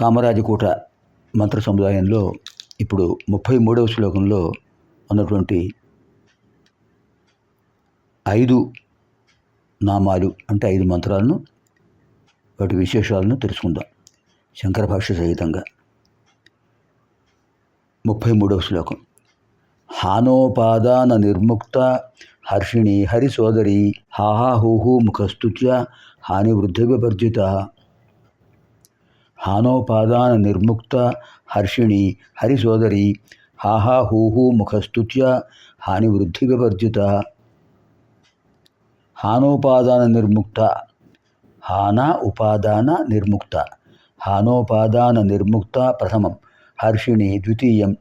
కామరాజకోట మంత్ర సముదాయంలో ఇప్పుడు ముప్పై మూడవ శ్లోకంలో ఉన్నటువంటి ఐదు నామాలు అంటే ఐదు మంత్రాలను వాటి విశేషాలను తెలుసుకుందాం. శంకర భాష సహితంగా. ముప్పై మూడవ శ్లోకం. హానోపాదాన నిర్ముక్త హర్షిణి హరి సోదరి హాహాహూహు ముఖస్తుత్య హాని వృద్ధి వివర్జిత హానోపాదాన నిర్ముక్త హర్షిణి హరిసోదరి సోదరి హాహాహూహు ముఖస్తుత్య హాని వృద్ధి వివర్జిత హానోపాదాన నిర్ముక్త హానా ఉపాదాన నిర్ముక్త హానోపాదాన నిర్ముక్త ప్రథమం హర్షిణి ద్వితీయం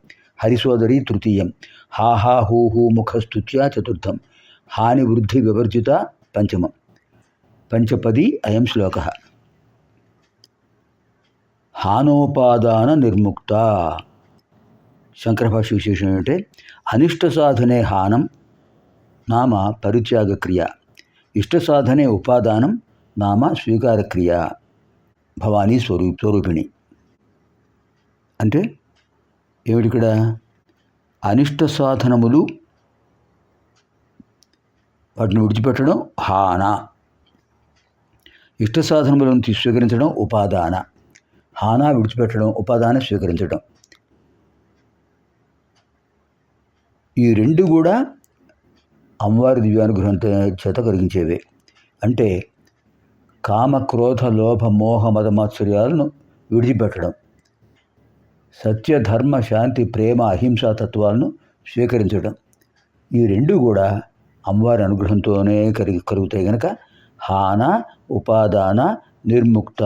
హరిసోదరి తృతీయం హాహా హూహూ ముఖస్తుత్య చతుర్థం హాని వృద్ధి వివర్జిత పంచమం పంచపది అయం శ్లోక హానోపాదాన నిర్ముక్త. శంకర భాష విశేషం ఏమిటంటే అనిష్ట సాధనే హానం నామ పరిత్యాగ క్రియ ఇష్ట సాధనే ఉపాదానం నామ స్వీకార క్రియ భవానీ స్వరూ స్వరూపిణి. అంటే ఏమిటి ఇక్కడ అనిష్ట సాధనములు వాటిని విడిచిపెట్టడం హాన. ఇష్ట సాధనములను స్వీకరించడం ఉపాదాన. హానా విడిచిపెట్టడం ఉపాదాన స్వీకరించడం. ఈ రెండు కూడా అమ్మవారి దివ్యానుగ్రహం చేత కలిగించేవే. అంటే కామ క్రోధ లోభ మోహ మతమాత్సర్యాలను విడిచిపెట్టడం. సత్య ధర్మ శాంతి ప్రేమ అహింసా తత్వాలను స్వీకరించడం. ఈ రెండు కూడా అమ్మవారి అనుగ్రహంతోనే కలిగి కలుగుతాయి కనుక హాన ఉపాదాన నిర్ముక్త.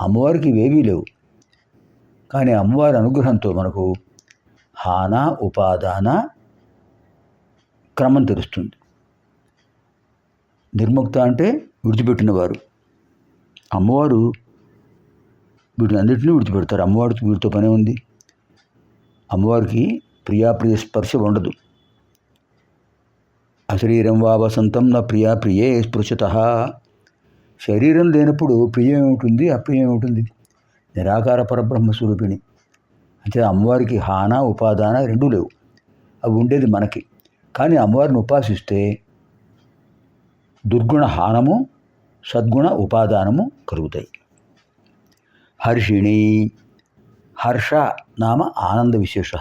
అమ్మవారికి ఇవేవీ లేవు. కానీ అమ్మవారి అనుగ్రహంతో మనకు హాన ఉపాదాన క్రమం తెలుస్తుంది. నిర్ముక్త అంటే విడిచిపెట్టినవారు అమ్మవారు వీటిని అన్నింటినీ విడిచిపెడతారు. అమ్మవారికి వీటితో పనే ఉంది. అమ్మవారికి ప్రియాప్రియ స్పర్శ ఉండదు. అశరీరం వా వసంతం నా ప్రియా ప్రియే స్పృశత శరీరం లేనప్పుడు ప్రియం ఏమిటి అప్రియం ఏమిటి నిరాకార పరబ్రహ్మ స్వరూపిణి. అంటే అమ్మవారికి హాన ఉపాదాన రెండూ లేవు. అవి ఉండేది మనకి. కానీ అమ్మవారిని ఉపాసిస్తే దుర్గుణ హానము సద్గుణ ఉపాదానము కలుగుతాయి. హర్షిణి హర్ష నామ ఆనంద విశేష.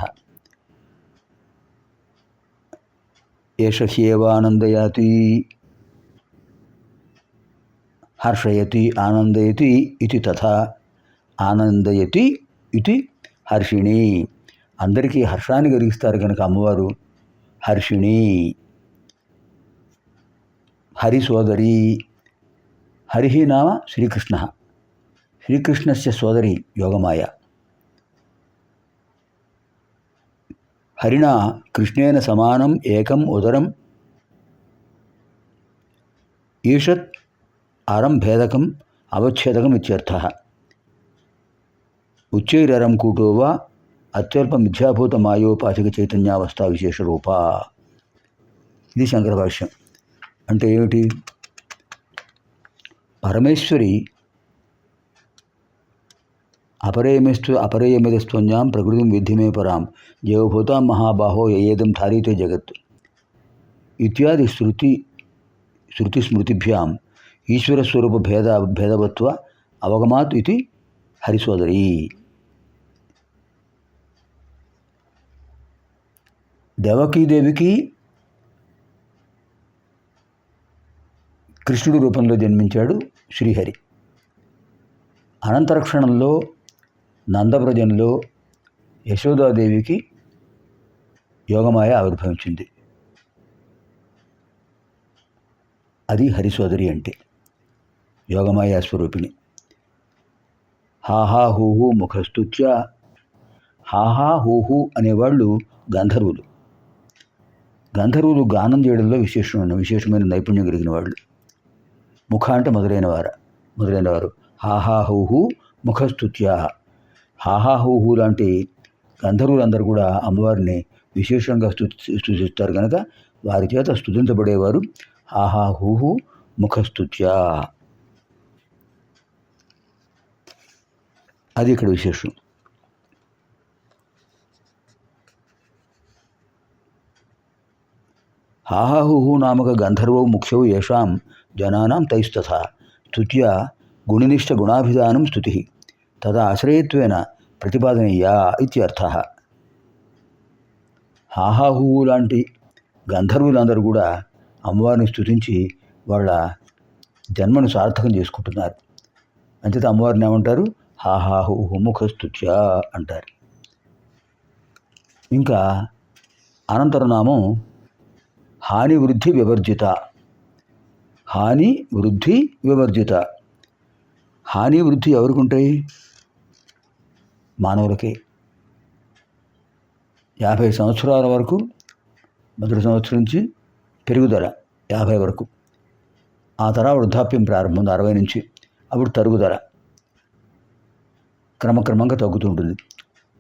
ఏష సేవానందయాతి హర్షయతి ఆనందయతి ఇది తథా. ఆనందయతి ఇది హర్షిణి. అందరికీ హర్షాన్ని కలిగిస్తారు కనుక అమ్మవారు. హర్షిణి. హరి సోదరి. హరి నామ శ్రీకృష్ణ. శ్రీకృష్ణస్య సోదరి యోగమాయ. హరిణా కృష్ణేన సమానం ఏకం ఉదరం. ఈషత్ అరం భేదకం అవచ్ఛేదకం ఇత్యర్థ ఉచ్చైరరం కూటో వా అత్యల్ప మిథ్యాభూత మాయోపాధిక చైతన్యావస్థ విశేష రూప. ఇది శంకర భాష్యం అంటే ఏమిటి? పరమేశ్వరి అపరేయమిస్తు అపరేయమిదస్త్వన్యాం ప్రకృతిం విద్ధిమే పరాం జీవభూతాం మహాబాహో ఏదం ధారీతే జగత్. ఇత్యాది శృతి శృతిస్మృతిభ్యాం ఈశ్వరస్వరూప భేద భేదవత్వ అవగమాత్ ఇది హరిసోదరి. దేవకీదేవికి కృష్ణుడు రూపంలో జన్మించాడు శ్రీహరి. అనంతరక్షణంలో నందవ్రజంలో యశోదాదేవికి యోగమాయ ఆవిర్భవించింది. అది హరిసోదరి అంటే. యోగమాయా స్వరూపిణి. హాహా ముఖస్తుత్య హాహాహూహు అనేవాళ్ళు గంధర్వులు. గంధర్వులు గానం చేయడంలో విశేషమైన విశేషమైన నైపుణ్యం కలిగిన వాళ్ళు. ముఖ అంటే మొదలైన వారు మొదలైన వారు హాహాహూహు ముఖస్తుత్య హాహాహూహు లాంటి గంధర్వులందరూ కూడా అమ్మవారిని విశేషంగా స్థుతి స్థుతిస్తారు కనుక వారి చేత స్థుతించబడేవారు హాహా హూహు ముఖస్తుత్య. అది ఇక్కడ విశేషం. హాహాహుహు నామక గంధర్వౌ ముఖ్యౌ ఏషాం జనానాం తైస్తథా స్తుత్యా గుణనిష్ట గుణాభిధానం స్థుతి తదా ఆశ్రయత్వేన ప్రతిపాదనీయా ఇత్యర్థ హాహాహువు లాంటి గంధర్వులందరూ కూడా అమ్మవారిని స్తుతించి వాళ్ళ జన్మను సార్థకం చేసుకుంటున్నారు. అంచేత అమ్మవారిని ఏమంటారు? హాహాహు ముఖ అంటారు. ఇంకా అనంతరనామం హాని వృద్ధి వివర్జిత. హాని వృద్ధి వివర్జిత. హాని వృద్ధి ఎవరికి ఉంటాయి మానవులకి. యాభై సంవత్సరాల వరకు మొదటి సంవత్సరం నుంచి పెరుగుదల యాభై వరకు. ఆ తర్వాత వృద్ధాప్యం ప్రారంభం అరవై నుంచి అప్పుడు తరుగుదల. క్రమక్రమంగా తగ్గుతుంటుంది.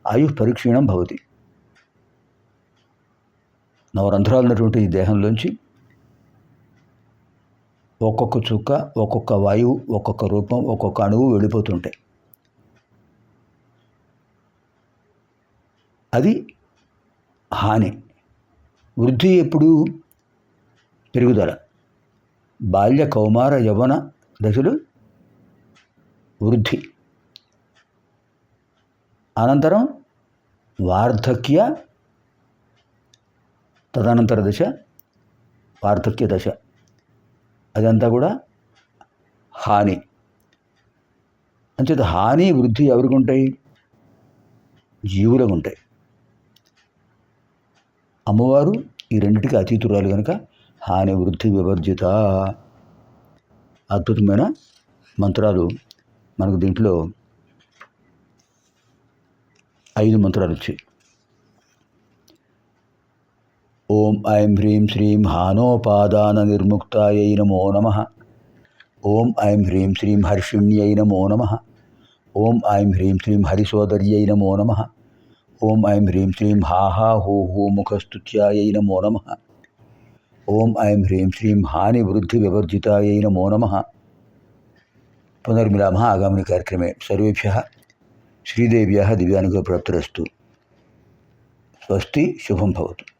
ఆయు పరీక్షీణం భవతి. నవరంధ్రాలు ఉన్నటువంటి ఈ దేహంలోంచి ఒక్కొక్క చుక్క ఒక్కొక్క వాయువు ఒక్కొక్క రూపం ఒక్కొక్క అణువు వెళ్ళిపోతుంటాయి. అది హాని. వృద్ధి ఎప్పుడు పెరుగుదల. బాల్య కౌమార యవన దశలు వృద్ధి. అనంతరం వార్ధక్య తదనంతర దశ వార్ధక్య దశ. అదంతా కూడా హాని. అంచేత హాని వృద్ధి ఎవరికి ఉంటాయి? జీవులకు ఉంటాయి. అమ్మవారు ఈ రెండిటికి అతీతురాలు కనుక హాని వృద్ధి వివర్జిత. అద్భుతమైన మంత్రాలు మనకు దీంట్లో ఐదు మంత్రాలు వచ్చాయి ఓం ఐం హ్రీం శ్రీం హానోపాదాన నిర్ముక్తాయై నమో నమ ఓం ఐం హ్రీం శ్రీం హర్షిణ్యై నమో నమ ఓం ఐం హ్రీం శ్రీం హరిసోదర్యై నమో నమ ఓం ఐం హ్రీం శ్రీం హాహా హూ హూ ముఖస్తుత్యాయై నమో నమ ఓం ఐం హ్రీం శ్రీం హాని వృద్ధి వివర్జితాయై నమో నమ పునర్మిలామः ఆగామిని కార్యక్రమే సర్వేభ్యः దివ్యానుగ్రహ దివ్యానుగ్రహప్రాప్తిరస్తు. స్వస్తి శుభం భవతు.